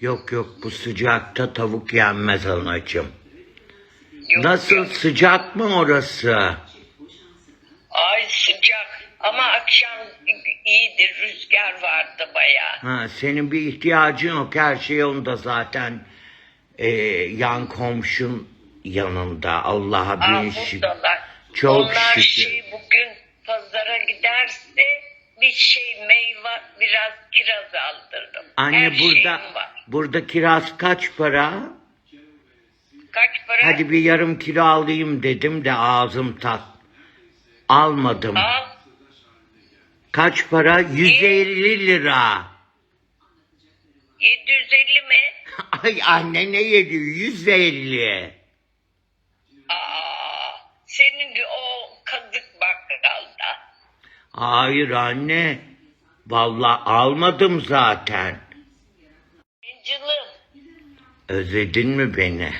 Yok yok bu sıcakta tavuk yenmez anacığım. Yok, Nasıl yok. sıcak mı orası? Ay sıcak ama akşam iyidir rüzgar vardı bayağı. Ha, senin bir ihtiyacın yok her şey yolunda zaten. Ee, yan komşun yanında Allah'a bin şükür. Çok Onlar şükür. şey bugün pazara giderse bir şey meyve biraz kiraz aldırdım. Anne Her burada. Burada kiraz kaç para? Kaç para? Hadi bir yarım kilo alayım dedim de ağzım tat. Almadım. Al. Kaç para? 150 lira. 750 mi? Ay anne ne yedi? 150. Aa, senin o kazık bakkalda. Hayır anne. Vallahi almadım zaten. Angel'ım. Özledin mi beni?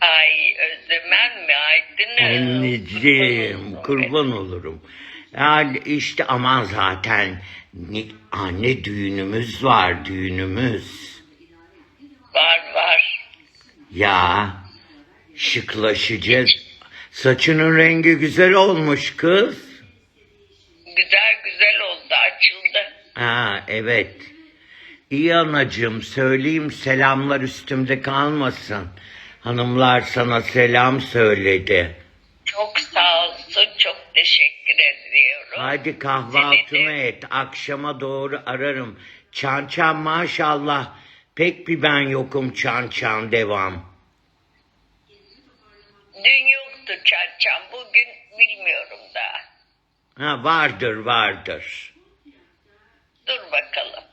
Ay özlemem mi Aydın'ım? Anneciğim kurban olurum. Yani işte aman zaten ne, anne düğünümüz var düğünümüz. Var var. Ya şıklaşacağız. Saçının rengi güzel olmuş kız. Güzel güzel oldu açıldı. Ha evet. İyi anacığım söyleyeyim selamlar üstümde kalmasın. Hanımlar sana selam söyledi. Çok sağ olsun çok teşekkür ediyorum. Hadi kahvaltını Seni et. Akşama doğru ararım. Çan çan maşallah. Pek bir ben yokum çan çan devam. Dün yoktu çarçam bugün bilmiyorum daha. Ha vardır vardır. Dur bakalım.